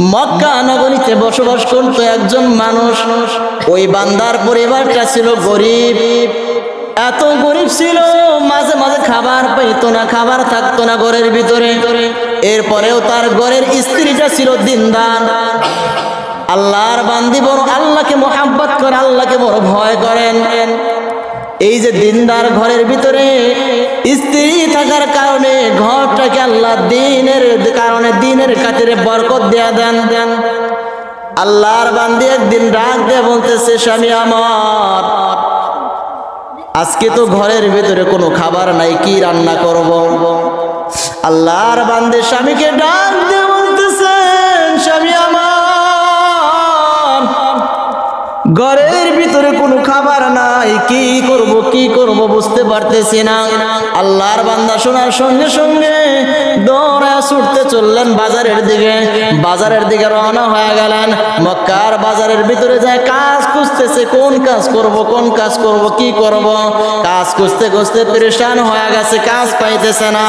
মক্কা নগরীতে বসবাস করত একজন মানুষ। ওই বান্দার পরিবারটা ছিল গরিব। এত গরিব ছিল, মাঝে মাঝে খাবার পাইতো না, খাবার থাকতো না ঘরের ভিতরে। এরপরেও তার ঘরের স্ত্রীটা ছিল দিনদার। আল্লাহর বান্দি বড়, আল্লাহকে মোহাব্বত করে, আল্লাহকে বড় ভয় করেন। এই যে দিনদার ঘরের ভিতরে স্ত্রী থাকার কারণে ঘরটাকে আল্লাহ দিনের কারণে দিনের খাতিরে বরকত দেয়া দেন। দেন আল্লাহর বান্দি একদিন ডাক দিয়ে বলতেছে, স্বামী আমার, আজকে তো ঘরের ভিতরে কোনো খাবার নাই, কি রান্না করব? আল্লাহর বান্দে স্বামীকে ডাক দিয়ে বলতেছেন, স্বামী আমার ভিতরে কোনো খাবার নাই। কি করব কি করব বুঝতে পারতেছি না। আল্লাহর বান্দা শোনার সঙ্গে সঙ্গে দৌড়া ছুটতে চললেন বাজারের দিকে। বাজারের দিকে রওনা হয়ে গেলেন। মক্কার বাজারের ভিতরে যায় কাজ খুঁজতেছে, কোন কাজ করব, কোন কাজ করব, কি করব। কাজ খুঁজতে খুঁজতে পরেশান হয়ে গেছে, কাজ পাইতেছে না।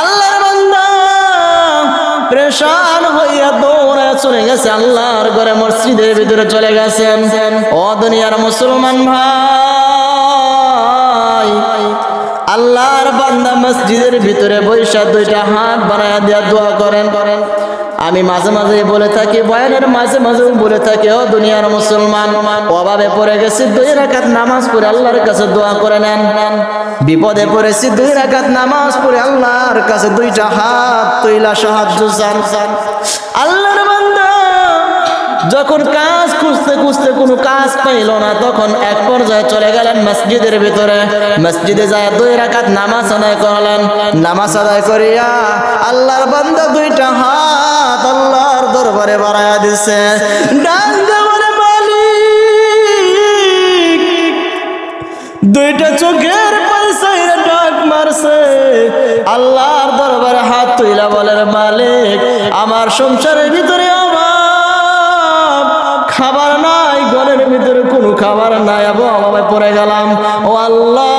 আল্লাহর বান্দা প্রেশান হইয়া দৌড়ায় চলে গেছে আল্লাহর ঘরে, মসজিদের ভিতরে চলে গেছেন। ও দুনিয়ার মুসলমান ভাই, আল্লাহর বান্দা মসজিদের ভিতরে বৈশা দুইটা হাত বানায় দিয়া দোয়া করেন। করেন আমি মাঝে মাঝে বলে থাকি, বয়ানের মাঝে মাঝে বলে থাকি, ও দুনিয়ার মুসলমান। অভাবে পড়ে গেছি, দুই রাখাত নামাজ পড়ে আল্লাহর কাছে দোয়া করে নেন। বিপদে পড়েছি, দুই রাখাত নামাজ পড়ে আল্লাহর কাছে দুইটা হাত তৈলা সাহায্য চান। আল্লাহর বান্দা, যখন কাজ খুঁজতে খুঁজতে কোনো কাজ পাইল না, তখন এক পর্যায়ে চলে গেলেন মসজিদের ভিতরে। মসজিদে যায়, দুই রাখাত নামাজ আদায় করলেন। নামাজ আদায় করিয়া আল্লাহর বান্দা দুইটা হাত আল্লাহর দরবারে বাড়াইয়া দিছে। মালিক দুইটা চোখের ডাক মারছে। আল্লাহর দরবারে হাত তুইলা বলেন, মালিক, আমার সংসারের ভিতরে অভাব খাবার নাই ঘরের ভিতরে কোনো খাবার নাই, আবু অভাবে পড়ে গেলাম। ও আল্লাহ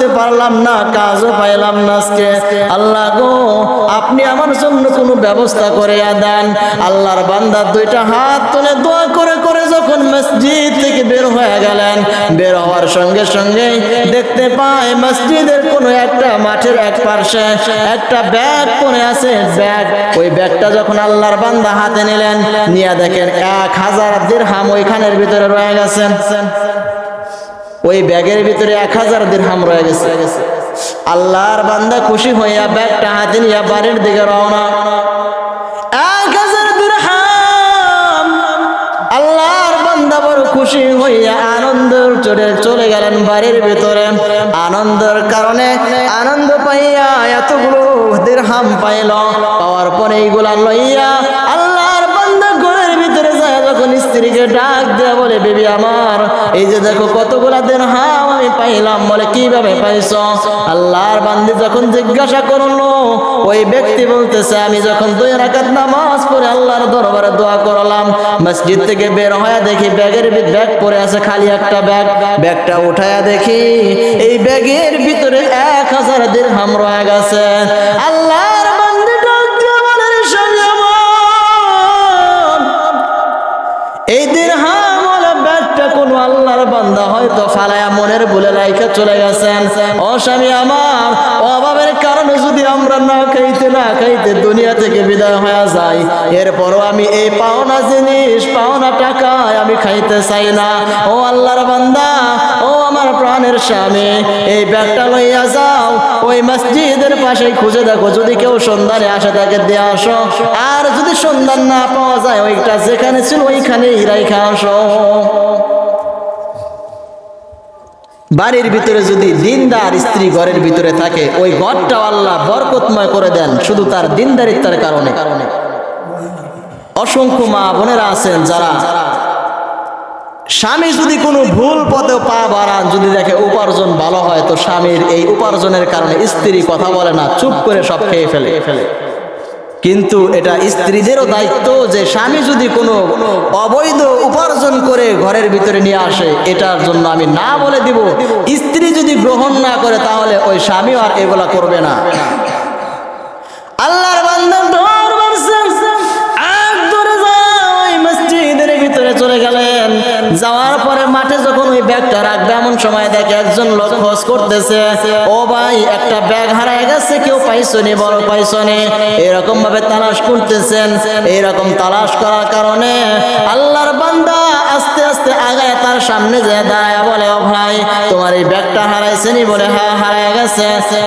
করতে পারলাম না, কাজও পাইলাম না আজকে। আল্লাহ গো, আপনি আমার জন্য কোনো ব্যবস্থা করে দেন। আল্লাহর বান্দার দুইটা হাত তুলে দোয়া করে করে যখন মসজিদ থেকে বের হয়ে গেলেন, বের হওয়ার সঙ্গে সঙ্গে দেখতে পাই মসজিদের কোনো একটা মাঠের এক পার্শ্বে একটা ব্যাগ পরে আছে। ব্যাগ, ওই ব্যাগটা যখন আল্লাহর বান্দা হাতে নিলেন, নিয়ে দেখেন এক হাজার দিরহাম ওইখানের ভিতরে রয়ে গেছেন। ওই ব্যাগের ভিতরে এক হাজার দিরহাম রয়ে গেছে। আল্লাহর বান্দা খুশি হইয়া ব্যাগটা হাতে নিয়ে বাড়ির দিকে রওনা। আল্লাহর বান্দা খুশি হইয়া আনন্দের চড়ে চলে গেলেন বাড়ির ভিতরে। আনন্দের কারণে আনন্দ পাইয়া এতগুলো দিরহাম পাইল। পাওয়ার পরে এইগুলা লইয়া স্ত্রীকে ডাক দেয়া বলে, বেবি আমার, এই যে দেখো কতগুলা দিন হাম আমি পাইলাম। বলে, কীভাবে পাইছ? আল্লাহর বান্দি যখন জিজ্ঞাসা করল, ওই ব্যক্তি বলতেছে, আমি যখন দুই রাকাত নামাজ পড়ে আল্লাহর দরবারে দোয়া করলাম, মসজিদ থেকে বের হয়ে দেখি ব্যাগের ব্যাগ পরে আছে, খালি একটা ব্যাগ। ব্যাগটা উঠায়া দেখি, এই ব্যাগের ভিতরে এক হাজার দিন হাম রয়ে গেছে। বান্দা হয়তো ফালায়া মনের বলে লাইকা চলে গেছেন। ও স্বামী আমার, অভাবের কারণে যদি আমরা না খাইতে না খাইতে দুনিয়া থেকে বিদায় হয়ে যাই, এরপরও আমি এই পাওনা জিনিস, পাওনা টাকায় আমি খাইতে চাই না। ও আল্লাহর বান্দা, ও আমার প্রাণের স্বামী, এই ব্যাগটা লইয়া যাও, ওই মসজিদের পাশে খুঁজে দেখো, যদি কেউ সন্ধানে আসে তাকে দিয়ে আসো। আর যদি সন্ধান না পাওয়া যায়, ওইটা যেখানে ছিল ওইখানেই রাইখা আসো। বাড়ির ভিতরে যদি দিনদার স্ত্রী ঘরের ভিতরে থাকে, ওই ঘরটাও আল্লাহ বরকতময় করে দেন, শুধু তার দিনদারিত্বের কারণে। কারণে অসংখ্য মা বোনেরা আছেন যারা স্বামী যদি কোনো ভুল পথে পা বাড়ান, যদি দেখে উপার্জন ভালো হয়, তো স্বামীর এই উপার্জনের কারণে স্ত্রী কথা বলে না, চুপ করে সব খেয়ে ফেলে ফেলে। কিন্তু এটা স্ত্রীদেরও দায়িত্ব যে স্বামী যদি কোনো অবৈধ উপার্জন করে ঘরের ভিতরে নিয়ে আসে, এটার জন্য আমি না বলে দিব। স্ত্রী যদি গ্রহণ না করে, তাহলে ওই স্বামী আর এগুলা করবে না। আল্লাহর বান্দা সময় দেখে একজন লোক খোঁজ করতেছে। ও ভাই, একটা ব্যাগ হারায় গেছে, কেউ পাইছনি বড় পাইছনি এরকম ভাবে তালাশ করতেছেন। এরকম তালাশ করার কারণে আল্লাহর বান্দা আস্তে আস্তে আগায় তার সামনে যে দাঁড়ায়, বলে, ও ভাই, তোমার এই ব্যাগটা হারাইছেনি বলে হ্যাঁ হারায় গেছে।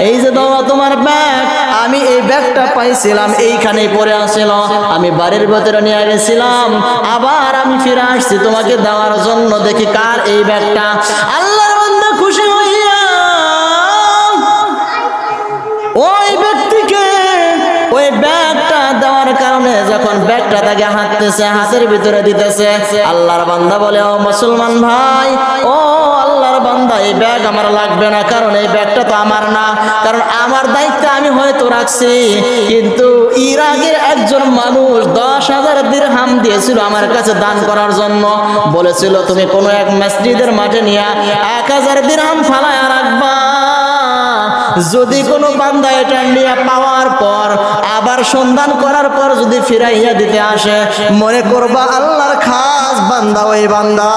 এই যে দাও তোমার ব্যাগ আমি এই ব্যাগটা পাইছিলাম, এইখানেই পরে আসছিল আমি বাড়ির ভেতরে নিয়ে গেছিলাম। আবার আমি ফিরে আসছি তোমাকে দেওয়ার জন্য। দেখি কার এই ব্যাগটা। আল্লাহর বান্দা খুশি ওই ব্যক্তিকে ওই ব্যাগটা দেওয়ার কারণে যখন ব্যাগটা তাকে হাঁটতেছে, হাতের ভিতরে দিতেছে, আল্লাহর বান্দা বলে, ও মুসলমান ভাই, ও বান্দা এই ব্যাগ আমার লাগবে না, কারণ এই ব্যাগটা তো আমার না। কারণ আমার দায়িত্ব আমি হয়তো রাখছি, কিন্তু ইরাকের একজন মানুষ দশ হাজার দিরহাম দিয়েছিল আমার কাছে দান করার জন্য। বলেছিল, তুমি কোনো এক মসজিদের মাঠে নিয়ে এক হাজার দিরহাম ফালায় রাখবা। যদি কোনো বান্দা এটা নিয়ে পাওয়ার পর, আবার সন্ধান করার পর যদি ফিরাইয়া দিতে আসে, মনে করবা আল্লাহর খাস বান্দা ওই বান্দা।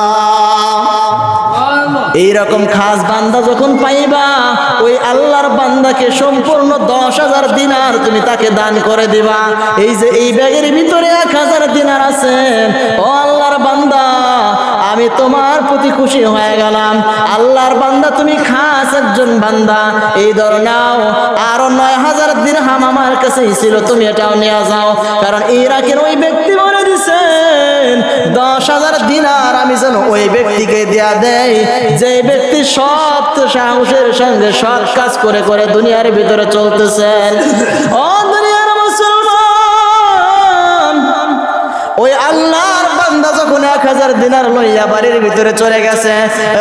এইরকম খাস বান্দা যখন পাইবা, ওই আল্লাহর বান্দাকে সম্পূর্ণ দশ হাজার দিনার তুমি তাকে দান করে দিবা। এই যে এই ব্যাগের ভিতরে এক হাজার দিনার আছে, ও আল্লাহর বান্দা, আমি তোমার প্রতি খুশি হয়ে গেলাম। আল্লাহর বান্দা, তুমি খাস একজন বান্দা। এই ধরো নাও, আরও নয় হাজার দিন হাম আমার কাছে ছিল, তুমি এটাও নিয়ে যাও। কারণ ইরাকের ওই ব্যক্তি দশ হাজার দিনার আমি যেন ওই ব্যক্তিকে দেয়া দেয় যে ব্যক্তি সৎ সাহসের সঙ্গে সৎ কাজ করে করে দুনিয়ার ভিতরে চলতেছেন। হাজার দিনার লইয়া বাড়ির ভিতরে চলে গেছে।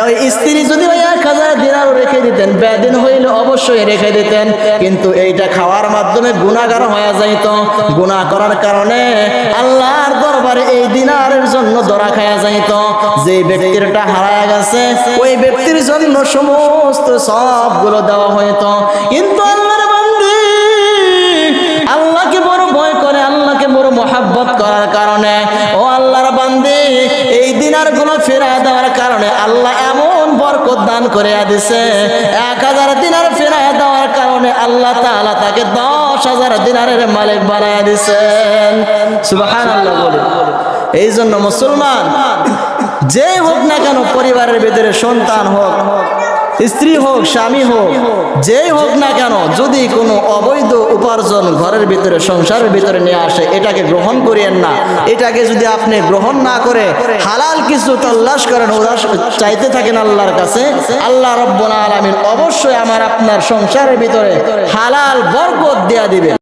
ওই স্ত্রী যদি ওই এক হাজার দিনার রেখে দিতেন, বেদিন হইলে অবশ্যই রেখে দিতেন। কিন্তু এইটা খাওয়ার মাধ্যমে গুণাগার হয়ে যাইত। গুণা করার কারণে আল্লাহর দরবারে এই দিনারের জন্য ধরা খায়া যাইত। যে ব্যক্তিরটা হারায় গেছে, ওই ব্যক্তির জন্য সমস্ত সবগুলো দেওয়া হইতো। কিন্তু করে দিছে। এক হাজার দিনার ফেরায় দেওয়ার কারণে আল্লাহ তালা তাকে দশ হাজার দিনারের মালিক বানায় দিছেন। সুবাহান আল্লাহ বলে। এই জন্য মুসলমান যে হোক না কেন পরিবারের ভিতরে সন্তান হোক স্ত্রী হোক, স্বামী হোক, যেই হোক না কেন, যদি কোনো অবৈধ উপার্জন ঘরের ভিতরে, সংসারের ভিতরে নিয়ে আসে, এটাকে গ্রহণ করিয়েন না। এটাকে যদি আপনি গ্রহণ না করে, হালাল কিছু তল্লাশ করেন, উদাস চাইতে থাকেন আল্লাহর কাছে, আল্লাহ রব্বুল আলমিন অবশ্যই আমার আপনার সংসারের ভিতরে হালাল বরকত দেয়া দিবে